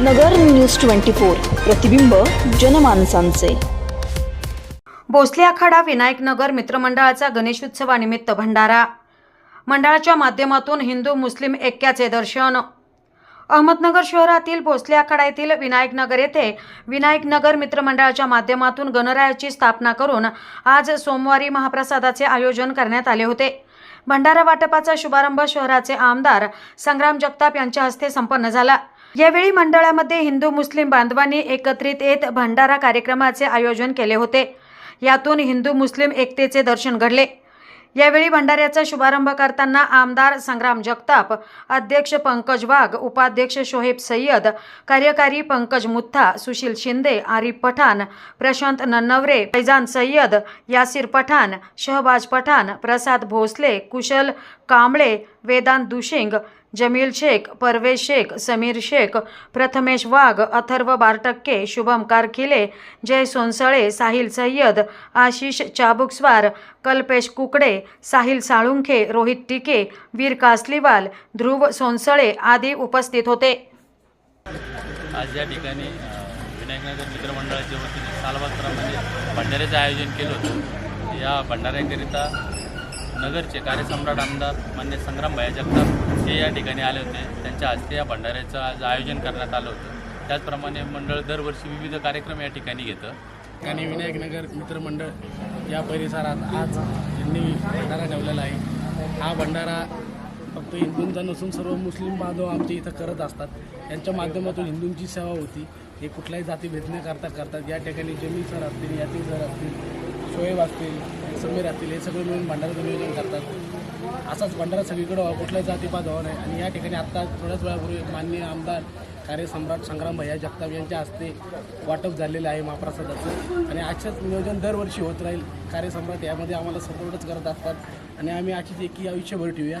नगर news twenty four प्रतिबिंब जनमानसांचे. भोसले आखाडा विनायक नगर मित्रमंडळाचा गणेशोत्सवानिमित्त भंडारा. मंडळाच्या माध्यमातून हिंदू मुस्लिम ऐक्याचे दर्शन. अहमदनगर शहरातील भोसले आखाडा येथील विनायक नगर येथे विनायक नगर मित्रमंडळाच्या माध्यमातून गणरायाची स्थापना करून आज सोमवारी महाप्रसादाचे आयोजन करण्यात आले होते. भंडारा वाटपाचा शुभारंभ शहराचे आमदार संग्राम जगताप यांच्या हस्ते संपन्न झाला. यावेळी मंडळामध्ये हिंदू मुस्लिम बांधवांनी एकत्रित येत भंडारा कार्यक्रमाचे आयोजन केले होते. यातून हिंदू मुस्लिम एकतेचे दर्शन घडले. यावेळी भंडाऱ्याचा शुभारंभ करताना आमदार संग्राम जगताप अध्यक्ष पंकज वाघ उपाध्यक्ष शोहेब सय्यद कार्यकारी पंकज मुथा सुशील शिंदे आरिफ पठाण प्रशांत नन्नवरे फैजान सय्यद यासिर पठाण शहबाज पठाण प्रसाद भोसले कुशल कांबळे वेदांत दुशिंग जमील शेख परवेश शेख समीर शेख प्रथमेश वाघ अथर्व बारटक्के शुभम कारखिले जय सोनसळे साहिल सय्यद आशिष चाबुकस्वार कल्पेश कुकडे साहिल साळुंखे रोहित टिके वीर कासलीवाल ध्रुव सोनसळे आदी उपस्थित होते. आज या ठिकाणी विनायकनगर मित्रमंडळाच्या वतीने सालबागप्रमाणे भंडाऱ्याचं आयोजन केलं होतं. या भंडाऱ्याकरिता नगरचे कार्यसम्राट आमदार मान्य संग्रामभाई जगताप हे या ठिकाणी आले होते. त्यांच्या हस्ते या भंडाऱ्याचं आज आयोजन करण्यात आलं होतं. त्याचप्रमाणे मंडळ दरवर्षी विविध कार्यक्रम या ठिकाणी घेतं. आणि विनायकनगर मित्रमंडळ या परिसरात आज त्यांनी भंडारा ठेवलेला आहे हा भंडारा फक्त हिंदूंचा नसून सर्व मुस्लिम बांधव आमच्या इथं करत असतात. यांच्या माध्यमातून हिंदूंची सेवा होती. हे कुठल्याही जाती न करता करतात या ठिकाणी जमीन सर असतील यातील सर असतील शोएब असतील समीर असतील हे सगळे मिळून भंडाराचं नियोजन करतात. असाच भंडारा सगळीकडे व्हावा. कुठल्याही जातीपात व्हावा नाही. आणि या ठिकाणी आत्ता थोड्याच वेळापूर्वी माननीय आमदार कार्यसम्राट संग्राम भैया जगताप यांच्या हस्ते वाटप झालेलं आहे महाप्रसादाचं. आणि अशाच नियोजन दरवर्षी होत राहील. कार्यसम्राट यामध्ये आम्हाला सपोर्टच करत असतात. आणि आम्ही अशीच एकी आयुष्यभर ठेवूया.